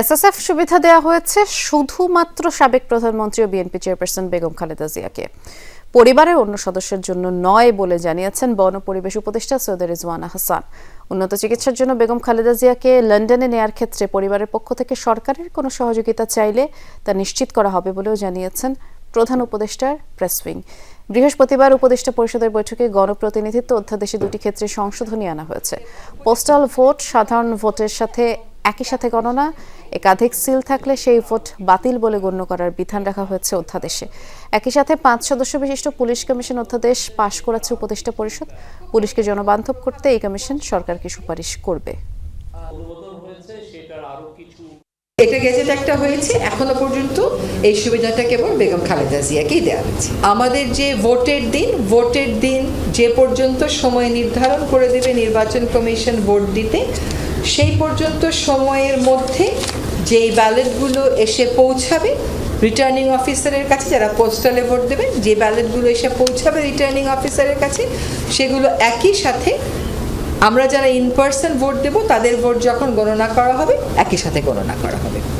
SSF সুবিধা দেওয়া হয়েছে শুধুমাত্র সাবেক প্রধানমন্ত্রী ও বিএনপি চেয়ারপারসন বেগম খালেদা জিয়াকে। পরিবারের অন্য সদস্যের জন্য নয় বলে জানিয়েছেন বন পরিবেশ উপদেষ্টা সৈয়দ রিজওয়ানা হাসান উন্নত চিকিৎসার জন্য বেগম খালেদা জিয়াকে লন্ডনে নেয়ার ক্ষেত্রে পরিবারের পক্ষ থেকে সরকারের কোনো সহযোগিতা চাইলে তা নিশ্চিত করা হবে বলেও জানিয়েছেন প্রধান উপদেষ্টার প্রেস উইং। বৃহস্পতিবার উপদেষ্টা পরিষদের বৈঠকে গণপ্রতিনিধিত্ব অধ্যাদেশে দুটি ক্ষেত্রে সংশোধনী আনা হয়েছে। পোস্টাল ভোট সাধারণ ভোটের সাথে একই সাথে গণনা, একাধিক সিল থাকলে সেই ভোট বাতিল বলে গণ্য করার বিধান রাখা হয়েছে অধ্যাদেশে। একই সাথে পাঁচ সদস্য বিশিষ্ট পুলিশ কমিশন অধ্যাদেশ পাশ করেছে উপদেষ্টা পরিষদ। পুলিশকে জনবান্ধব করতে এই কমিশন সরকারকে সুপারিশ করবে। এটা গেজেট একটা হয়েছে, এখনও পর্যন্ত এই সুবিধাটা কেবল বেগম খালেদা জিয়াকেই দেওয়া হয়েছে। আমাদের যে ভোটের দিন ভোটের দিন যে পর্যন্ত সময় নির্ধারণ করে দেবে নির্বাচন কমিশন ভোট দিতে সেই পর্যন্ত সময়ের মধ্যে যেই ব্যালেটগুলো এসে পৌঁছাবে রিটার্নিং অফিসারের কাছে যারা পোস্টালে ভোট দেবেন, যে ব্যালেটগুলো এসে পৌঁছাবে রিটার্নিং অফিসারের কাছে, সেগুলো একই সাথে আমরা যারা ইন পার্সন ভোট দেবো, তাদের ভোট যখন গণনা করা হবে, একই সাথে গণনা করা হবে।